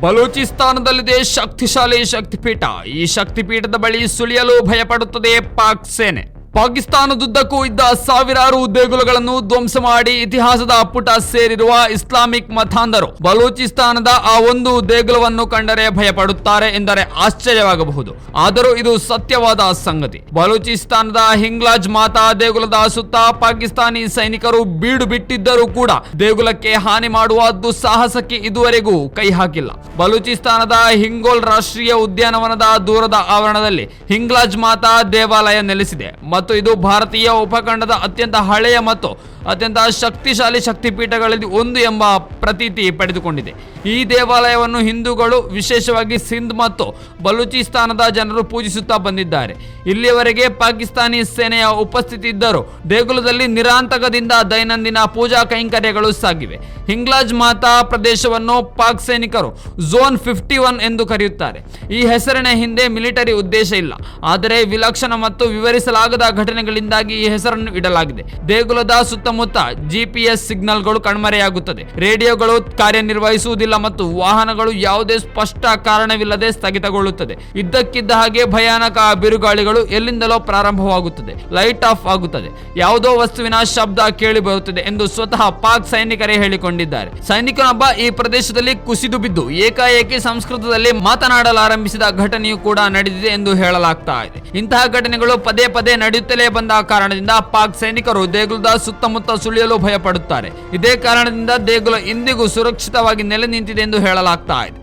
ಬಲೂಚಿಸ್ತಾನದಲ್ಲಿದೆ ಶಕ್ತಿಶಾಲಿ ಶಕ್ತಿಪೀಠ. ಈ ಶಕ್ತಿಪೀಠದ ಬಳಿ ಸುಳಿಯಲು ಭಯಪಡುತ್ತದೆ ಪಾಕ್ ಸೇನೆ. ಪಾಕಿಸ್ತಾನದುದ್ದಕ್ಕೂ ಇದ್ದ ಸಾವಿರಾರು ದೇಗುಲಗಳನ್ನು ಧ್ವಂಸ ಮಾಡಿ ಇತಿಹಾಸದ ಪುಟ ಸೇರಿರುವ ಇಸ್ಲಾಮಿಕ್ ಮತಾಂಧರು ಬಲೂಚಿಸ್ತಾನದ ಆ ಒಂದು ದೇಗುಲವನ್ನು ಕಂಡರೆ ಭಯಪಡುತ್ತಾರೆ ಎಂದರೆ ಆಶ್ಚರ್ಯವಾಗಬಹುದು. ಆದರೂ ಇದು ಸತ್ಯವಾದ ಸಂಗತಿ. ಬಲೂಚಿಸ್ತಾನದ ಹಿಂಗ್ಲಾಜ್ ಮಾತಾ ದೇಗುಲದ ಸುತ್ತ ಪಾಕಿಸ್ತಾನಿ ಸೈನಿಕರು ಬೀಡು ಬಿಟ್ಟಿದ್ದರೂ ಕೂಡ ದೇಗುಲಕ್ಕೆ ಹಾನಿ ಮಾಡುವ ದುಸ್ಸಾಹಸಕ್ಕೆ ಇದುವರೆಗೂ ಕೈ ಹಾಕಿಲ್ಲ. ಬಲೂಚಿಸ್ತಾನದ ಹಿಂಗೋಲ್ ರಾಷ್ಟ್ರೀಯ ಉದ್ಯಾನವನದ ದೂರದ ಆವರಣದಲ್ಲಿ ಹಿಂಗ್ಲಾಜ್ ಮಾತಾ ದೇವಾಲಯ ನೆಲೆಸಿದೆ. ಇದು ಭಾರತೀಯ ಉಪಖಂಡದ ಅತ್ಯಂತ ಹಳೆಯ ಮತ್ತು ಅತ್ಯಂತ ಶಕ್ತಿಶಾಲಿ ಶಕ್ತಿಪೀಠಗಳಲ್ಲಿ ಒಂದು ಎಂಬ ಪ್ರತೀತಿ ಪಡೆದುಕೊಂಡಿದೆ. ಈ ದೇವಾಲಯವನ್ನು ಹಿಂದೂಗಳು ವಿಶೇಷವಾಗಿ ಸಿಂಧ್ ಮತ್ತು ಬಲೂಚಿಸ್ತಾನದ ಜನರು ಪೂಜಿಸುತ್ತಾ ಬಂದಿದ್ದಾರೆ. ಇಲ್ಲಿಯವರೆಗೆ ಪಾಕಿಸ್ತಾನಿ ಸೇನೆಯ ಉಪಸ್ಥಿತಿ ಇದ್ದರೂ ದೇಗುಲದಲ್ಲಿ ನಿರಾಂತಕದಿಂದ ದೈನಂದಿನ ಪೂಜಾ ಕೈಂಕರ್ಯಗಳು ಸಾಗಿವೆ. ಹಿಂಗ್ಲಾಜ್ ಮಾತಾ ಪ್ರದೇಶವನ್ನು ಪಾಕ್ ಸೈನಿಕರು ಝೋನ್ ಫಿಫ್ಟಿ ಒನ್ ಎಂದು ಕರೆಯುತ್ತಾರೆ. ಈ ಹೆಸರಿನ ಹಿಂದೆ ಮಿಲಿಟರಿ ಉದ್ದೇಶ ಇಲ್ಲ. ಆದರೆ ವಿಲಕ್ಷಣ ಮತ್ತು ವಿವರಿಸಲಾಗದ ಘಟನೆಗಳಿಂದಾಗಿ ಈ ಹೆಸರನ್ನು ಇಡಲಾಗಿದೆ. ದೇಗುಲದ ಸುತ್ತಮುತ್ತ ಜಿಪಿಎಸ್ ಸಿಗ್ನಲ್ಗಳು ಕಣ್ಮರೆಯಾಗುತ್ತದೆ. ರೇಡಿಯೋಗಳು ಕಾರ್ಯನಿರ್ವಹಿಸುವುದಿಲ್ಲ ಮತ್ತು ವಾಹನಗಳು ಯಾವುದೇ ಸ್ಪಷ್ಟ ಕಾರಣವಿಲ್ಲದೆ ಸ್ಥಗಿತಗೊಳ್ಳುತ್ತದೆ. ಇದ್ದಕ್ಕಿದ್ದ ಹಾಗೆ ಭಯಾನಕ ಬಿರುಗಾಳಿಗಳು ಎಲ್ಲಿಂದಲೋ ಪ್ರಾರಂಭವಾಗುತ್ತದೆ. ಲೈಟ್ ಆಫ್ ಆಗುತ್ತದೆ. ಯಾವುದೋ ವಸ್ತುವಿನ ಶಬ್ದ ಕೇಳಿ ಬರುತ್ತದೆ ಎಂದು ಸ್ವತಃ ಪಾಕ್ ಸೈನಿಕರೇ ಹೇಳಿಕೊಂಡಿದ್ದಾರೆ. ಸೈನಿಕನೊಬ್ಬ ಈ ಪ್ರದೇಶದಲ್ಲಿ ಕುಸಿದು ಬಿದ್ದು ಏಕಾಏಕಿ ಸಂಸ್ಕೃತದಲ್ಲಿ ಮಾತನಾಡಲಾರಂಭಿಸಿದ ಘಟನೆಯು ಕೂಡ ನಡೆದಿದೆ ಎಂದು ಹೇಳಲಾಗ್ತಾ ಇದೆ. ಇಂತಹ ಘಟನೆಗಳು ಪದೇ ಪದೇ ನಡೆಯುತ್ತಲೇ ಬಂದ ಕಾರಣದಿಂದ ಪಾಕ್ ಸೈನಿಕರು ದೇಗುಲದ ಸುತ್ತಮುತ್ತ ಸುಳಿಯಲು ಭಯಪಡುತ್ತಾರೆ. ಇದೇ ಕಾರಣದಿಂದ ದೇಗುಲ ಇಂದಿಗೂ ಸುರಕ್ಷಿತವಾಗಿ ನೆಲೆ ನಿಂತಿದೆ ಎಂದು ಹೇಳಲಾಗ್ತಾ ಇದೆ.